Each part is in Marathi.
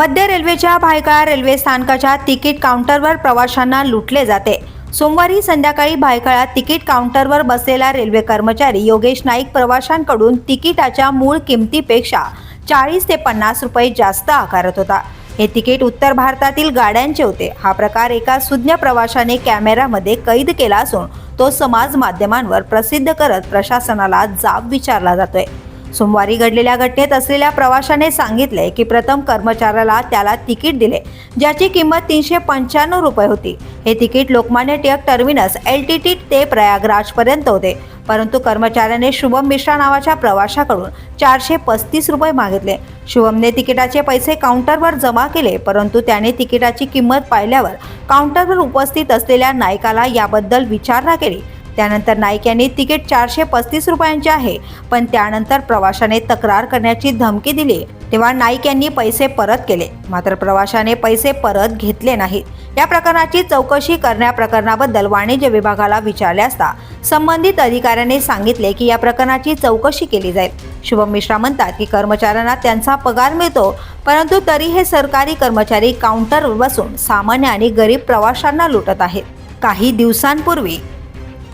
मध्य रेल्वेच्या भायखळा रेल्वे स्थानकाच्या तिकीट काउंटरवर प्रवाशांना लुटले जाते. सोमवारी संध्याकाळी भायखळा तिकीट काउंटरवर बसलेला रेल्वे कर्मचारी योगेश नाईक प्रवाशांकडून तिकिटाच्या मूळ किमतीपेक्षा चाळीस ते पन्नास रुपये जास्त आकारत होता. हे तिकीट उत्तर भारतातील गाड्यांचे होते. हा प्रकार एका सुज्ञ प्रवाशाने कॅमेऱ्यामध्ये कैद केला असून तो समाज माध्यमांवर प्रसिद्ध करत प्रशासनाला जाब विचारला जातोय. सोमवारी घडलेल्या घटनेत असलेल्या प्रवाशाने सांगितले की प्रथम कर्मचाऱ्याला त्याला तिकीट दिले ज्याची किंमत तीनशे पंच्याण्णव रुपये होती. हे ticket Lokmanya Tilak terminus L T T ते प्रयागराजपर्यंत होते. परंतु कर्मचाऱ्याने शुभम मिश्रा नावाच्या प्रवाशाकडून चारशे पस्तीस रुपये मागितले. शुभमने तिकिटाचे पैसे काउंटरवर जमा केले परंतु त्याने तिकिटाची किंमत पाहिल्यावर काउंटरवर उपस्थित असलेल्या नायकाला याबद्दल विचारणा केली. त्यानंतर नाईक यांनी तिकीट चारशे पस्तीस रुपयांचे आहे. पण त्यानंतर प्रवाशाने तक्रार करण्याची धमकी दिली. तेव्हा नाईक यांनी पैसे परत केले. मात्र प्रवाशाने पैसे परत घेतले नाहीत. या प्रकरणाची चौकशी करण्या प्रकरणाबद्दल वाणिज्य विभागाला विचारले असता संबंधित अधिकाऱ्याने सांगितले की या प्रकरणाची चौकशी केली जाईल. शुभम मिश्रा म्हणतात की कर्मचाऱ्यांना त्यांचा पगार मिळतो परंतु तरी हे सरकारी कर्मचारी काउंटरवर बसून सामान्य आणि गरीब प्रवाशांना लुटत आहेत. काही दिवसांपूर्वी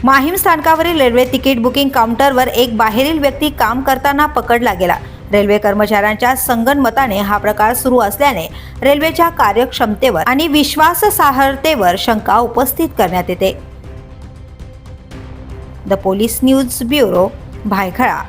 माहीम स्थानकावरील रेल्वे तिकीट बुकिंग काउंटरवर एक बाहेरील व्यक्ती काम करताना पकडला गेला. रेल्वे कर्मचाऱ्यांच्या संगनमताने हा प्रकार सुरू असल्याने रेल्वेच्या कार्यक्षमतेवर आणि विश्वासार्हतेवर शंका उपस्थित करण्यात येते. The police news bureau Byculla.